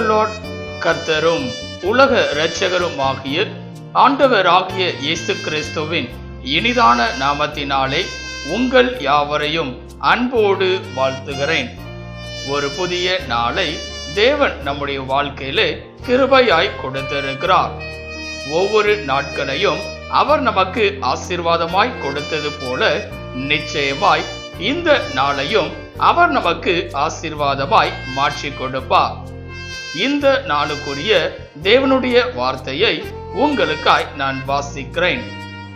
Lord கர்த்தரும் உலக இரட்சகரும் ஆகிய ஆண்டவராகிய இயேசு கிறிஸ்துவின் இனிதான நாமத்தினாலே உங்கள் யாவரையும் அன்போடு வாழ்த்துகிறேன். ஒரு புதிய நாளை தேவன் நம்முடைய வாழ்க்கையிலே கிருபையாய் கொடுத்திருக்கிறார். ஒவ்வொரு நாட்களையும் அவர் நமக்கு ஆசீர்வாதமாய் கொடுத்தது போல நிச்சயமாய் இந்த நாளையும் அவர் நமக்கு ஆசீர்வாதமாய் மாற்றி கொடுப்பார். இந்த நாளுக்குரிய தேவனுடைய வார்த்தையை உங்களுக்காய் நான் வாசிக்கிறேன்.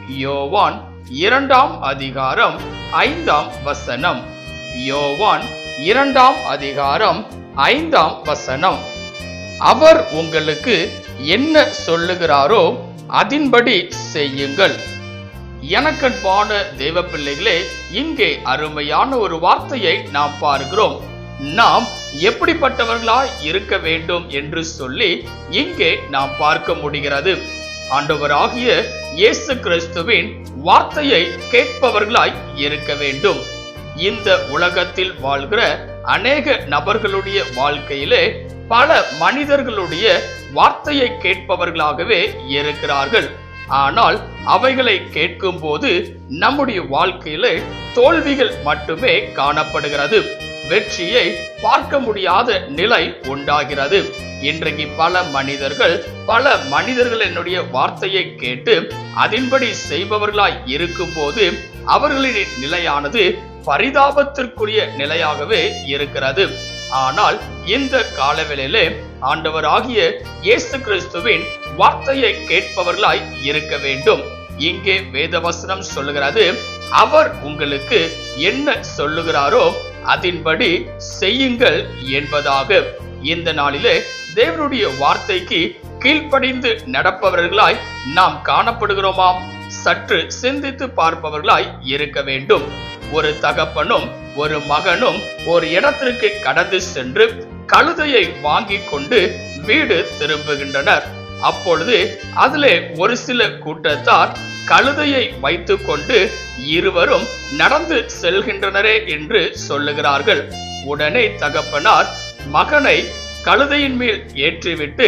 யோவான் இரண்டாம் அதிகாரம் ஐந்தாம் வசனம். யோவான் இரண்டாம் அதிகாரம் ஐந்தாம் வசனம். அவர் உங்களுக்கு என்ன சொல்லுகிறாரோ அதன்படி செய்யுங்கள். எனக்கன்பான தெய்வ பிள்ளைகளே இங்கே அருமையான ஒரு வார்த்தையை நாம் பார்க்கிறோம். நாம் எப்படிப்பட்டவர்களாய் இருக்க வேண்டும் என்று சொல்லி இங்கே நாம் பார்க்க முடிகிறது. ஆண்டவராகிய இயேசு கிறிஸ்துவின் வார்த்தையை கேட்பவர்களாய் இருக்க வேண்டும். இந்த உலகத்தில் வாழ்கிற அநேக நபர்களுடைய வாழ்க்கையிலே பல மனிதர்களுடைய வார்த்தையை கேட்பவர்களாகவே இருக்கிறார்கள். ஆனால் அவைகளை கேட்கும் போது நம்முடைய வாழ்க்கையிலே தோல்விகள் மட்டுமே காணப்படுகிறது. வெற்றியை பார்க்க முடியாத நிலை உண்டாகிறது. இன்றைக்கு பல மனிதர்கள் பல மனிதர்கள் என்னுடைய வார்த்தையை கேட்டு அதன்படி செய்பவர்களாய் இருக்கும் போது அவர்களின் நிலையானது பரிதாபத்திற்குரிய நிலையாகவே இருக்கிறது. ஆனால் இந்த காலவெளியிலே ஆண்டவராகிய இயேசு கிறிஸ்துவின் வார்த்தையை கேட்பவர்களாய் இருக்க வேண்டும். இங்கே வேதவசனம் சொல்லுகிறது அவர் உங்களுக்கு என்ன சொல்லுகிறாரோ அதன்படி செய்யுங்கள் என்பதாக இந்த நாளிலே தேவனுடைய வார்த்தைக்கு கீழ்ப்படிந்து நடப்பவர்களாய் நாம் காணப்படுகிறோமாம். சற்று சிந்தித்து பார்ப்பவர்களாய் இருக்க வேண்டும். ஒரு தகப்பனும் ஒரு மகனும் ஒரு இடத்திற்கு கடந்து சென்று கழுதையை வாங்கி கொண்டு வீடு திரும்புகின்றனர். அப்பொழுது அதிலே ஒரு சில கூட்டத்தார் கழுதையை வைத்து கொண்டு இருவரும் நடந்து செல்கின்றனரே என்று சொல்லுகிறார்கள். உடனே தகப்பனார் மகனை கழுதையின் மேல் ஏற்றிவிட்டு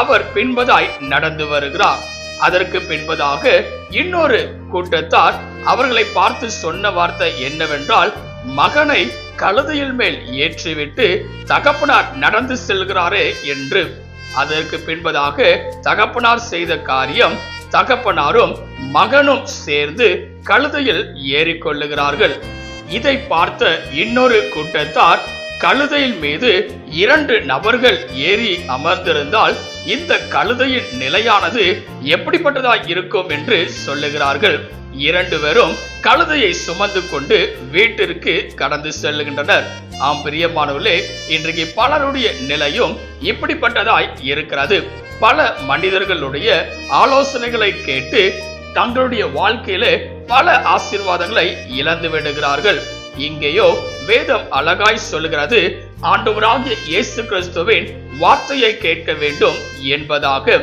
அவர் பின்பதாய் நடந்து வருகிறார். அதற்கு பின்பதாக இன்னொரு கூட்டத்தார் அவர்களை பார்த்து சொன்ன வார்த்தை என்னவென்றால் மகனை கழுதையில் மேல் ஏற்றிவிட்டு தகப்பனார் நடந்து செல்கிறாரே என்று. அதற்கு பின்பதாக தகப்பனார் செய்த காரியம் தகப்பனாரும் மகனும் சேர்ந்து கழுதையில் ஏறிக்கொள்ளுகிறார்கள். இதை பார்த்த இன்னொரு கூட்டத்தார் கழுதையின் மீது இரண்டு நபர்கள் ஏறி அமர்ந்திருந்தால் இந்த கழுதையின் நிலையானது எப்படிப்பட்டதாய் இருக்கும் என்று சொல்லுகிறார்கள். இரண்டு பேரும் கழுதையை சுமந்து கொண்டு வீட்டிற்கு கடந்து செல்லுகின்றனர். ஆம் பிரியமானவர்களே இன்றைக்கு பலருடைய நிலையும் இப்படிப்பட்டதாய் இருக்கிறது. பல மனிதர்களுடைய ஆலோசனைகளை கேட்டு தங்களுடைய வாழ்க்கையில பல ஆசீர்வாதங்களை இழந்து விடுகிறார்கள். இங்கேயோ வேதம் அழகாய் சொல்லுகிறது ஆண்டவராகிய இயேசு கிறிஸ்துவின் வார்த்தையை கேட்க வேண்டும் என்பதாக.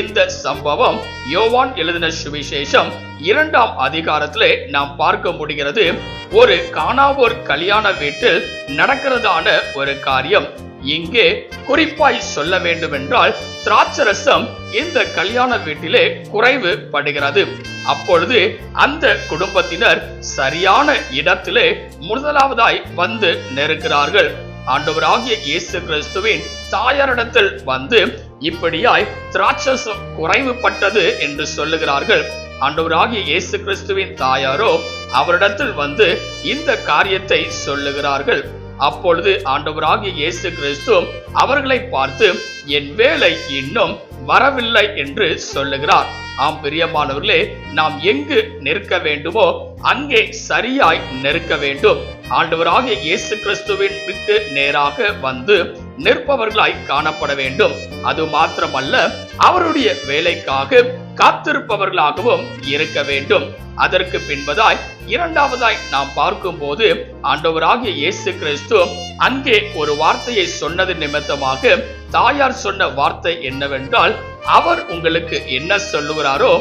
இந்த சம்பவம் யோவான் எழுதின சுவிசேஷம் இரண்டாம் அதிகாரத்திலே நாம் பார்க்க முடிகிறது. ஒரு காணாவோர் கல்யாண வீட்டில் நடக்கிறதான ஒரு காரியம். இங்கே குறிப்பாய் சொல்ல வேண்டுமென்றால் திராட்சரசம் இந்த கல்யாண வீட்டிலே குறைவு படுகிறது. அப்பொழுது அந்த குடும்பத்தினர் சரியான இடத்திலே முதலாவதாய் வந்து நெருக்கிறார்கள். ஆண்டவராகிய இயேசு கிறிஸ்துவின் தாயாரிடத்தில் வந்து இப்படியாய் திராட்சசம் குறைவுபட்டது என்று சொல்லுகிறார்கள். ஆண்டவராகிய இயேசு கிறிஸ்துவின் தாயாரோ அவரிடத்தில் வந்து இந்த காரியத்தை சொல்லுகிறார்கள். அப்பொழுது ஆண்டவராகிய இயேசு கிறிஸ்து அவர்களை பார்த்து என் வேலை இன்னும் வரவில்லை என்று சொல்லுகிறார். ஆம் பிரியமானவர்களே நாம் எங்கு நிற்க வேண்டுமோ அங்கே சரியாய் நிற்க வேண்டும். ஆண்டவராகிய இயேசு கிறிஸ்துவின் நேராக வந்து நிற்பவர்களாய் காணப்பட வேண்டும். அது மாத்திரமல்ல அவருடைய வேலைக்காக காத்திருப்பவர்களாகவும் இருக்க வேண்டும். அதற்கு பின்பதாய் இரண்டாவதாய் நாம் பார்க்கும் போது ஆண்டவராகிய இயேசு கிறிஸ்து அங்கே ஒரு வார்த்தையை சொன்னது நிமித்தமாக தாயார் சொன்ன வார்த்தை என்னவென்றால் அவர் உங்களுக்கு என்ன சொல்லுகிறாரோ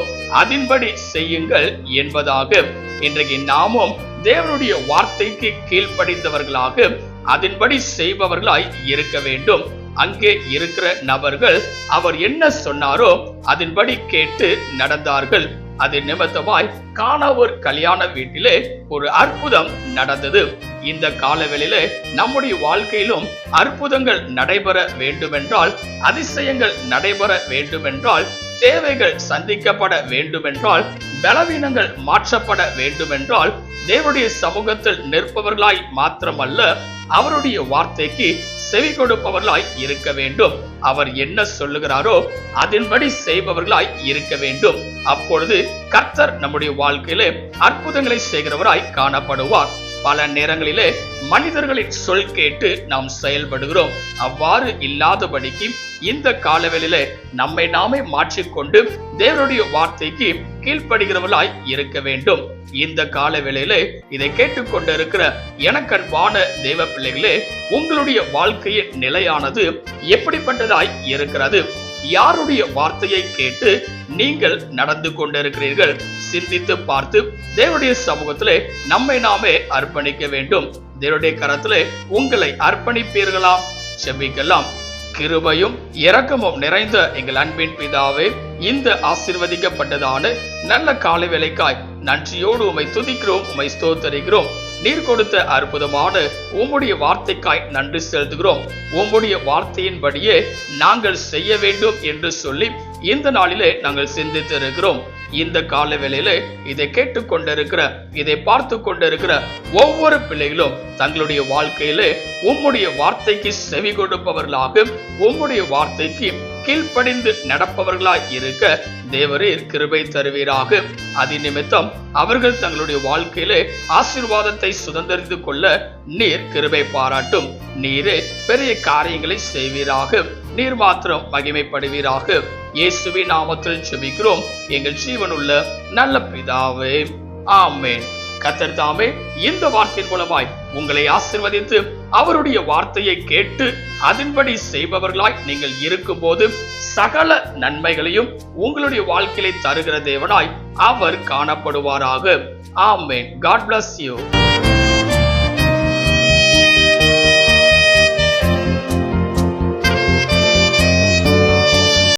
அதன்படி செய்யுங்கள் என்பதாக. இன்றைக்கு நாமும் தேவனுடைய வார்த்தைக்கு கீழ்ப்படிந்தவர்களாக அதன்படி செய்பவர்களாய் இருக்க வேண்டும். அங்கே இருக்கிற நபர்கள் அவர் என்ன சொன்னாரோ அதன்படி கேட்டு நடந்தார்கள். அது நிமித்தமாய் காணாவூர் கல்யாண வீட்டிலே ஒரு அற்புதம் நடந்தது. இந்த காலவெளியிலே நம்முடைய வாழ்க்கையிலும் அற்புதங்கள் நடைபெற வேண்டுமென்றால் அதிசயங்கள் நடைபெற வேண்டுமென்றால் தேவைகள் சந்திக்கப்பட வேண்டுமென்றால் பலவீனங்கள் மாற்றப்பட வேண்டுமென்றால் தேவனுடைய சமூகத்தில் நிற்பவர்களாய் மாத்திரமல்ல அவருடைய வார்த்தைக்கு செவி கொடுப்பவர்களாய் இருக்க வேண்டும். அவர் என்ன சொல்லுகிறாரோ அதன்படி செய்பவர்களாய் இருக்க வேண்டும். அப்பொழுது கர்த்தர் நம்முடைய வாழ்க்கையிலே அற்புதங்களை செய்கிறவராய் காணப்படுவார். பல நேரங்களிலே மனிதர்களின் சொல் கேட்டு நாம் செயல்படுகிறோம். அவ்வாறு இல்லாதபடிக்கு இந்த காலவெளியில நம்மை நாமே மாற்றிக்கொண்டு தேவனுடைய வார்த்தைக்கு கீழ்ப்படுகிறவர்களாய் இருக்க வேண்டும். இந்த கால வேளையிலே இதை கேட்டுக்கொண்டிருக்கிற எனக்கன்பான தெய்வ பிள்ளைகளே உங்களுடைய வாழ்க்கையின் நிலையானது எப்படிப்பட்டதாய் இருக்கிறது? யாருடைய வார்த்தையை கேட்டு நீங்கள் நடந்து கொண்டிருக்கிறீர்கள்? சிந்தித்து பார்த்து தேவனுடைய சமூகத்திலே நம்மை நாமே அர்ப்பணிக்க வேண்டும். தேவனுடைய கரத்திலே உங்களை அர்ப்பணிப்பீர்களாம் செபிக்கலாம். கிருபையும் இரக்கமும் நிறைந்த எங்கள் அன்பின் பிதாவே இந்த ஆசிர்வதிக்கப்பட்டதான நல்ல காலை வேலைக்காய் நன்றியோடு உமை துதிக்கிறோம் உமை ஸ்தோத்தரிக்கிறோம். நீர் கொடுத்த அற்புதமான உம்முடைய வார்த்தைக்காய் நன்றி செலுத்துகிறோம். உம்முடைய வார்த்தையின்படியே நாங்கள் செய்ய வேண்டும் என்று சொல்லி இந்த நாளிலே நாங்கள் சிந்தித்து இருக்கிறோம் இந்த கால வேளையில இதை கேட்டுக்கொண்டிருக்கிற இதை பார்த்து கொண்டிருக்கிற ஒவ்வொரு பிள்ளைகளும் தங்களுடைய வாழ்க்கையிலே உம்முடைய வார்த்தைக்கு செவி கொடுப்பவர்களாக உம்முடைய வார்த்தைக்கு கீழ்ப்படிந்து நடப்பவர்களாய் இருக்க தேவரே கிருபை தருவீராக. அதி நிமித்தம் அவர்கள் தங்களுடைய வாழ்க்கையிலே ஆசீர்வாதத்தை சுதந்திரித்து கொள்ள நீர் கிருபை பாராட்டும். நீரே பெரிய காரியங்களை செய்வீராக. நீர் மாத்திரம் மகிமைப்படுவீராக. இயேசுவின் நாமத்தில் செபிக்கிறோம் எங்கள் ஜீவனுள்ள நல்ல பிதாவே. ஆமேன். கத்தர் தாமே இந்த வார்த்தையின் மூலமாய் உங்களை ஆசிர்வதித்து அவருடைய வார்த்தையை கேட்டு அதன்படி செய்பவர்களாய் நீங்கள் இருக்கும்போது சகல நன்மைகளையும் உங்களுடைய வாழ்க்கையில தருகிற தேவனாய் அவர் காணப்படுவாராக. ஆமேன். God bless you